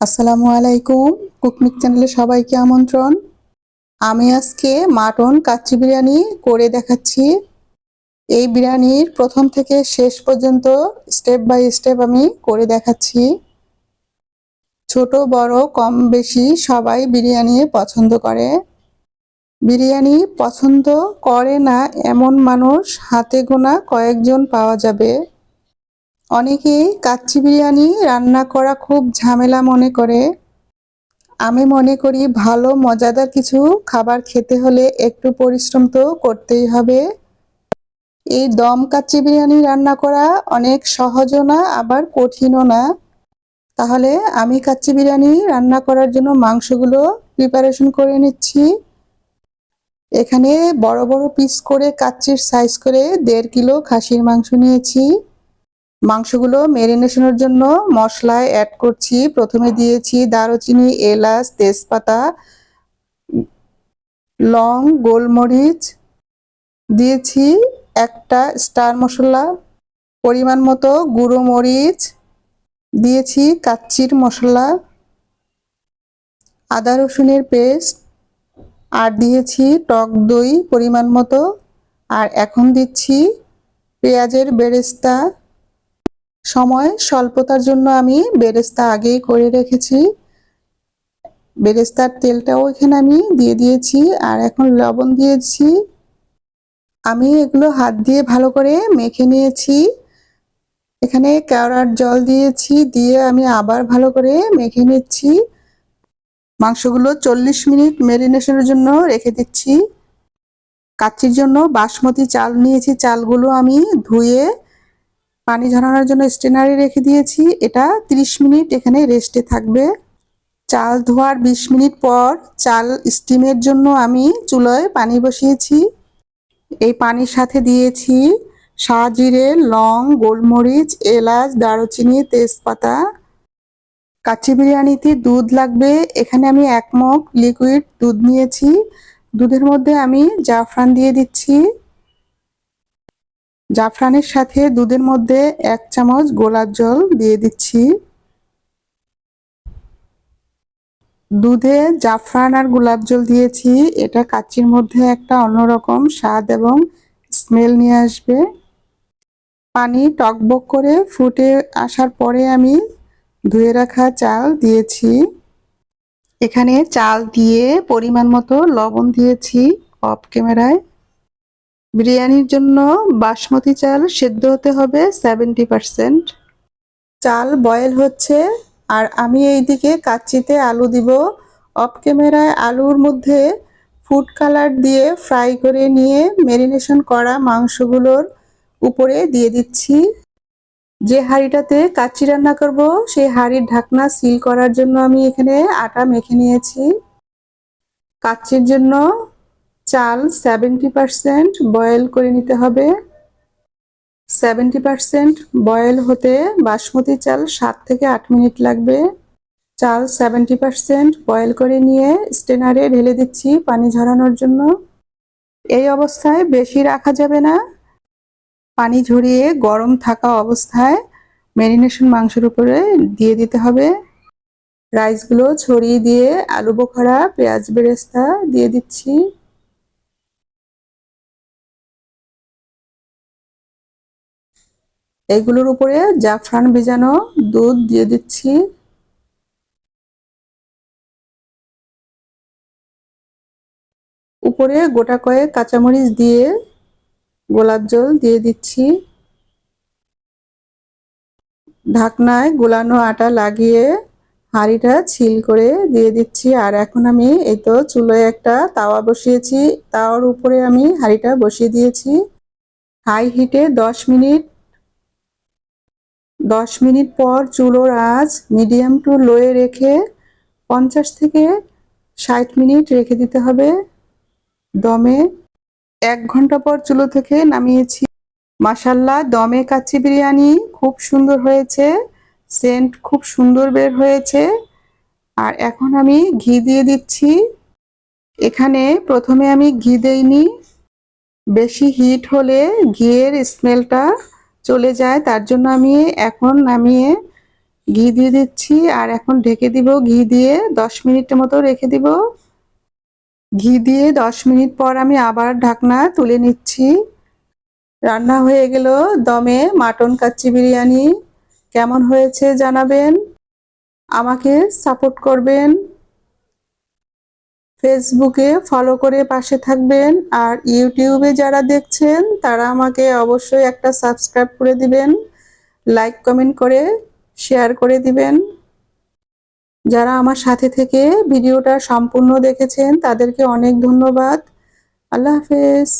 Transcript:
আসসালামু আলাইকুম কুকনিক চ্যানেলে সবাইকে আমন্ত্রণ। আমি আজকে মাটন কাচ্চি বিরিয়ানি করে দেখাচ্ছি। এই বিরিয়ানির প্রথম থেকে শেষ পর্যন্ত স্টেপ বাই স্টেপ আমি করে দেখাচ্ছি। ছোট, বড়, কম, বেশি সবাই বিরিয়ানি পছন্দ করে। বিরিয়ানি পছন্দ করে না এমন মানুষ হাতে গোনা কয়েকজন পাওয়া যাবে। অনেকেই কাচ্চি বিরিয়ানি রান্না করা খুব ঝামেলা মনে করে। আমি মনে করি ভালো, মজাদার কিছু খাবার খেতে হলে একটু পরিশ্রম তো করতেই হবে। এই দম কাচ্চি বিরিয়ানি রান্না করা অনেক সহজও না, আবার কঠিনও না। তাহলে আমি কাচ্চি বিরিয়ানি রান্না করার জন্য মাংসগুলো প্রিপারেশন করে নিচ্ছি। এখানে বড় বড় পিস করে কাচ্চির সাইজ করে দেড় কিলো খাসির মাংস নিয়েছি। মাংসগুলো ম্যারিনেশনের জন্য মশলায় অ্যাড করছি। প্রথমে দিয়েছি দারুচিনি, এলাচ, তেজপাতা, লং, গোলমরিচ। দিয়েছি একটা স্টার মশলা পরিমাণ মতো গুঁড়ো মরিচ। দিয়েছি কাচ্চির মশলা, আদা রসুনের পেস্ট। আর দিয়েছি টক দই পরিমাণ মতো। আর এখন দিচ্ছি পেঁয়াজের বেরেস্তা। সময় স্বল্পতার জন্য আমি বেরেস্তা আগেই করে রেখেছি। বেরেস্তার তেলটাও এখানে আমি দিয়ে দিয়েছি আর এখন লবণ দিয়েছি। আমি এগুলো হাত দিয়ে ভালো করে মেখে নিয়েছি। এখানে কেওড়ার জল দিয়েছি, দিয়ে আমি আবার ভালো করে মেখে নিচ্ছি। মাংসগুলো চল্লিশ মিনিট মেরিনেশনের জন্য রেখে দিচ্ছি। কাচ্চির জন্য বাসমতি চাল নিয়েছি, চালগুলো আমি ধুয়ে পানি ঝরানোর জন্য স্টেনারে রেখে দিয়েছি। এটা 30 মিনিট এখানে রেস্টে থাকবে। চাল ধোয়ার 20 মিনিট পর চাল স্টিমের জন্য আমি চুলোয় পানি বসিয়েছি। এই পানির সাথে দিয়েছি সাজিরে লং, গোলমরিচ, এলাচ, দারুচিনি, তেজপাতা। কাচ্চি বিরিয়ানিতে দুধ লাগবে। এখানে আমি এক মগ লিকুইড দুধ নিয়েছি। দুধের মধ্যে আমি জাফরান দিয়ে দিচ্ছি। জাফরানের সাথে দুধের মধ্যে এক চামচ গোলাপ জল দিয়ে দিচ্ছি। দুধে জাফরান আর গোলাপ জল দিয়েছি। এটা কাচ্চির মধ্যে একটা অন্যরকম স্বাদ এবং স্মেল নিয়ে আসবে। পানি টকবক করে ফুটে আসার পরে আমি ধুয়ে রাখা চাল দিয়েছি। এখানে চাল দিয়ে পরিমাণ মতো লবণ দিয়েছি অফ ক্যামেরায়। বিরিয়ানির জন্য বাসমতি চাল সেদ্ধ হতে হবে সেভেন্টি পারসেন্ট চাল বয়েল হচ্ছে, আর আমি এই দিকে কাচ্চিতে আলু দিব। অফ ক্যামেরায় আলুর মধ্যে ফুড কালার দিয়ে ফ্রাই করে নিয়ে ম্যারিনেশন করা মাংসগুলোর উপরে দিয়ে দিচ্ছি। যে হাঁড়িটাতে কাচ্চি রান্না করব, সেই হাঁড়ির ঢাকনা সিল করার জন্য আমি এখানে আটা মেখে নিয়েছি। কাচ্চির জন্য চাল সেভেন্টি পারসেন্ট বয়েল করে নিতে হবে। সেভেন্টি পারসেন্ট বয়েল হতে বাসমতি চাল সাত থেকে আট মিনিট লাগবে। চাল সেভেন্টি পারসেন্ট বয়েল করে নিয়ে স্টেনারে ঢেলে দিচ্ছি পানি ঝরানোর জন্য। এই অবস্থায় বেশি রাখা যাবে না। পানি ঝরিয়ে গরম থাকা অবস্থায় ম্যারিনেশন মাংসের উপরে দিয়ে দিতে হবে। রাইসগুলো ছড়িয়ে দিয়ে আলু বোখারা, পেঁয়াজ বেরেস্তা দিয়ে দিচ্ছি। এইগুলোর উপরে জাফরান ভেজানো দুধ দিয়ে দিচ্ছি। উপরে গোটা কয়েক কাঁচামরিচ দিয়ে গোলাপ জল দিয়ে দিচ্ছি। ঢাকনায় গোলানো আটা লাগিয়ে হাঁড়িটা ছিল করে দিয়ে দিচ্ছি। আর এখন আমি এই তো চুলোয় একটা তাওয়া বসিয়েছি। তাওয়ার উপরে আমি হাঁড়িটা বসিয়ে দিয়েছি। হাই হিটে দশ মিনিট দশ মিনিট পর চুলোর আঁচ মিডিয়াম টু লোয়ে রেখে পঞ্চাশ থেকে ষাট মিনিট রেখে দিতে হবে। দমে এক ঘণ্টা পর চুলো থেকে নামিয়েছি। মাসাল্লা দমে কাচ্চি বিরিয়ানি খুব সুন্দর হয়েছে, সেন্ট খুব সুন্দর বের হয়েছে। আর এখন আমি ঘি দিয়ে দিচ্ছি। এখানে প্রথমে আমি ঘি দেইনি। বেশি হিট হলে ঘিয়ের স্মেলটা চলে যায়। তার জন্য আমি এখন নামিয়ে ঘি দিয়ে দিচ্ছি আর এখন ঢেকে দিব ঘি দিয়ে দশ মিনিটের মতো রেখে দিব। ঘি দিয়ে দশ মিনিট পর আমি আবার ঢাকনা তুলে নিচ্ছি। রান্না হয়ে গেল দমে মাটন কাচ্চি বিরিয়ানি। কেমন হয়েছে জানাবেন। আমাকে সাপোর্ট করবেন। ফেসবুকে ফলো করে পাশে থাকবেন আর ইউটিউবে যারা দেখছেন, তারা আমাকে অবশ্যই একটা সাবস্ক্রাইব করে দিবেন লাইক কমেন্ট করে শেয়ার করে দিবেন। যারা আমার সাথে থেকে ভিডিওটা সম্পূর্ণ দেখেছেন, তাদেরকে অনেক ধন্যবাদ। আল্লাহ হাফেজ।